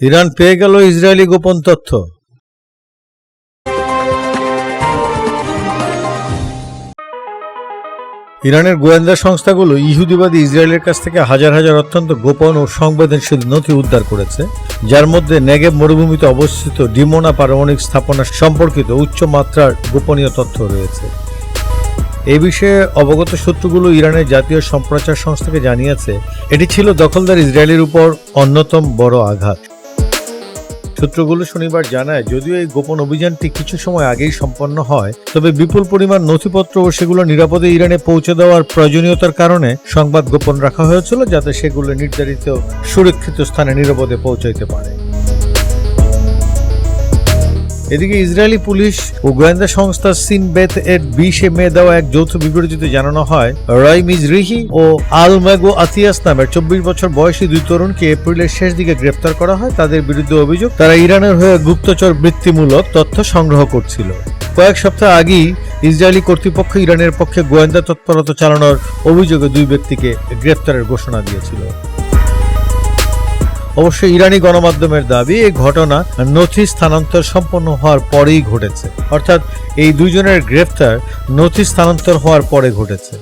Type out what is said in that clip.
Iran পেয়ে গেল Israeli গোপন তথ্য। ইরানের গোয়েন্দা সংস্থাগুলো ইহুদিবাদী ইসরায়েলের কাছ থেকে হাজার হাজার অত্যন্ত গোপন ও সংবেদনশীল নথি উদ্ধার করেছে, যার মধ্যে নেগেব মরুভূমিতে অবস্থিত ডিমোনা পারমাণবিক স্থাপনা সম্পর্কিত উচ্চ মাত্রার গোপনীয় তথ্য রয়েছে। এ বিষয়ে অবগত সূত্রগুলো ইরানের জাতীয় সম্প্রচার সংস্থাকে জানিয়েছে, এটি ছিল দখলদার ইসরায়েলের উপর অন্যতম বড় আঘাত। সূত্রগুলো শনিবার জানায়, যদিও এই গোপন অভিযানটি কিছু সময় আগেই সম্পন্ন হয়, তবে বিপুল পরিমাণ নথিপত্র ও সেগুলো নিরাপদে ইরানে পৌঁছে দেওয়ার প্রয়োজনীয়তার কারণে সংবাদ গোপন রাখা হয়েছিল যাতে সেগুলো নির্ধারিত সুরক্ষিত স্থানে নিরাপদে পৌঁছাইতে পারে। এদিকে ইসরায়েলি পুলিশ ও গোয়েন্দা সংস্থা সিনবেত এর বিশে মে দেওয়া এক যৌথ বিবৃতিতে জানানো হয়, রয় মিজরিহি ও আল ম্যাগো আতিয়াস নামের চব্বিশ বছর বয়সী দুই তরুণকে এপ্রিলের শেষ দিকে গ্রেপ্তার করা হয়। তাদের বিরুদ্ধে অভিযোগ, তারা ইরানের হয়ে গুপ্তচর বৃত্তিমূলক তথ্য সংগ্রহ করছিল। কয়েক সপ্তাহ আগেই ইসরায়েলি কর্তৃপক্ষ ইরানের পক্ষে গোয়েন্দা তৎপরতা চালানোর অভিযোগে দুই ব্যক্তিকে গ্রেপ্তারের ঘোষণা দিয়েছিল। অবশ্য ইরানি গণমাধ্যমের দাবি এই ঘটনা নথি স্থানান্তর সম্পন্ন হওয়ার পরেই ঘটেছে। অর্থাৎ এই দুজনের গ্রেফতার নথি স্থানান্তর হওয়ার পরে ঘটেছে।